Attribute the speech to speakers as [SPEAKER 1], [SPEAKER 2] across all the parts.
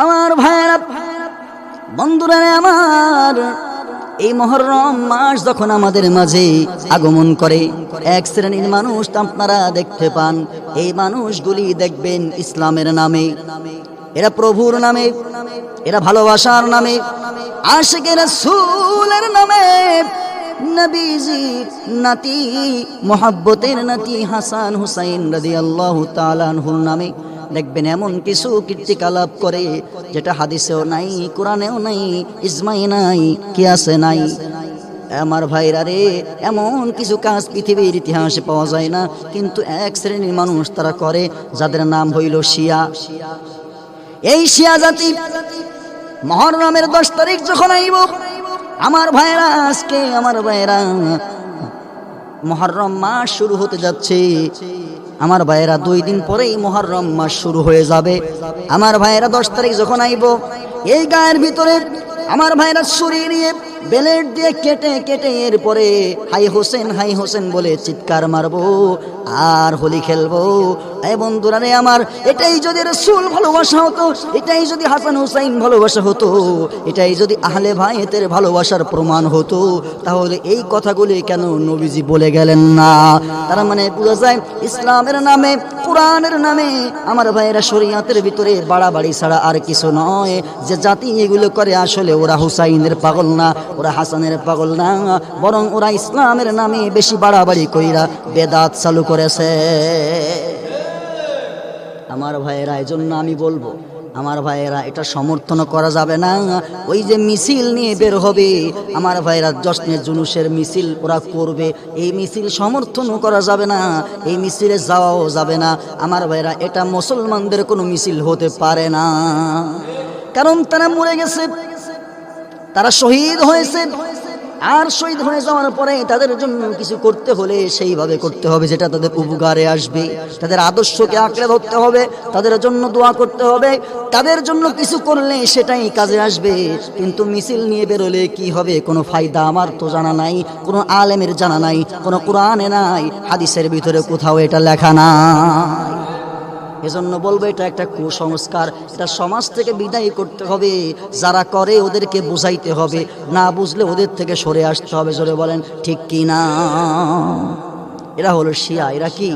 [SPEAKER 1] আমার ভাইয়েরা, বন্ধুরা আমার, এই মহরম মাস যখন আমাদের মাঝে আগমন করে, এক শ্রেণির মানুষ আপনারা দেখতে পান, এই মানুষগুলি দেখবেন ইসলামের নামে। এরা প্রভুর নামে, এরা ভালোবাসার নামে আশেকের সুলের নামে। নবীজির নাতি, মোহাব্বতের নাতি হাসান হুসাইন রাজি আল্লাহ তালানহুর নামে। দেখবেন এমন কিছু কীর্তিকলাপ করে যেটা হাদিসেও নাই, কোরআনেও নাই ইসমাই নাই, কিয়াসে নাই। আমার ভাইরা রে, এমন কিছু কাজ পৃথিবীর ইতিহাসে পাওয়া যায় না, কিন্তু এক শ্রেণির মানুষ তারা করে যাদের নাম হইল শিয়া। এই শিয়া জাতি মহরমের দশ তারিখ যখন আইব, আমার ভাইরা আজকে, আমার ভাইরা মহরম মাস শুরু হতে যাচ্ছে। আমার ভাইয়েরা দুই দিন পরেই মহরম মাস শুরু হয়ে যাবে। আমার ভাইয়েরা দশ তারিখ যখন আইব, এই গায়ের ভিতরে আমার ভাইয়েরা শরীর নিয়ে বেলেট দিয়ে কেটে কেটে এরপরে হাই হোসেন হাই হোসেন বলে চিৎকার মারবো, আর হোলি খেলব। এই বন্ধুরা রে আমার, এটাই যদি রসুল ভালোবাসা হতো, এটাই যদি হাসান হুসাইন ভালোবাসা হতো, এটাই যদি আহলে ভাইয়েতের ভালোবাসার প্রমাণ হতো, তাহলে এই কথাগুলি কেন নবীজি বলে গেলেন না? তার মানে বোঝা যায় ইসলামের নামে কোরআনের নামে আমার ভাইয়েরা শরিয়াতের ভিতরে বাড়াবাড়ি ছাড়া আর কিছু নয়। যে জাতি এগুলো করে আসলে ওরা হুসাইনের পাগল না, ওরা হাসানের পাগল না, বরং ওরা ইসলামের নামে বেশি বাড়াবাড়ি কইরা বেদাত চালু করেছে। আমার ভাইয়েরা এই জন্য আমি বলব আমার ভাইয়েরা, এটা সমর্থন করা যাবে না। ওই যে মিছিল নিয়ে বের হবে, আমার ভাইয়েরা জশ্নের জুনুসের মিছিল ওরা করবে। এই মিছিল সমর্থনও করা যাবে না, এই মিছিলে যাওয়াও যাবে না। আমার ভাইয়েরা, এটা মুসলমানদের কোনো মিছিল হতে পারে না। কারণ তারা মরে গেছে, তারা শহীদ হয়েছে। আর শহীদ হয়ে যাওয়ার পরে তাদের জন্য কিছু করতে হলে সেইভাবে করতে হবে যেটা তাদের উপকারে আসবে। তাদের আদর্শকে আঁকড়ে ধরতে হবে, তাদের জন্য দোয়া করতে হবে, তাদের জন্য কিছু করলে সেটাই কাজে আসবে। কিন্তু মিছিল নিয়ে বেরোলে কি হবে? কোনো ফায়দা আমার তো জানা নাই, কোনো আলেমের জানা নাই, কোনো কোরআনে নাই, হাদিসের ভিতরে কোথাও এটা লেখা নাই। এজন্য বলব, এটা একটা কুসংস্কার। এটা সমাজ থেকে বিদায় করতে হবে। যারা করে, ওদেরকে বুঝাইতে হবে। না বুঝলে ওদের থেকে সরে আসতে হবে। জোরে বলেন, ঠিক কি না এরা হলো শিয়া, এরা কি?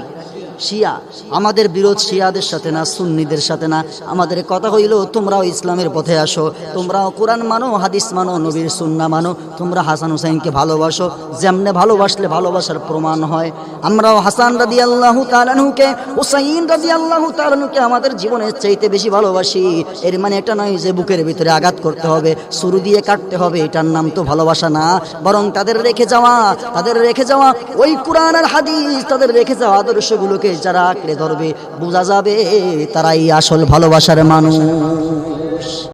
[SPEAKER 1] শিয়া। আমাদের বিরোধ শিয়াদের সাথে না, সুন্নিদের সাথে না। আমাদের কথা হইল, তোমরাও ইসলামের পথে আসো। তোমরাও কোরআন মানো, হাদিস মানো, নবীর সুন্না মানো। তোমরা হাসান হুসাইনকে ভালোবাসো। যেমনে ভালোবাসলে ভালোবাসার প্রমাণ হয়। আমরাও হাসান রাদি আল্লাহ তালানুকে হুসাইন রাদি আল্লাহ তালানুকে আমাদের জীবনের চাইতে বেশি ভালোবাসি। এর মানে এটা নয় যে বুকের ভিতরে আঘাত করতে হবে শুরু দিয়ে কাটতে হবে, এটার নাম তো ভালোবাসা না। বরং তাদের রেখে যাওয়া, তাদের রেখে যাওয়া ওই কোরআন আর হাদিস, তাদের রেখে যাওয়া আদর্শগুলোকে যারা আঁকড়ে ধরবে বোঝা যাবে তারাই আসল ভালোবাসার মানুষ।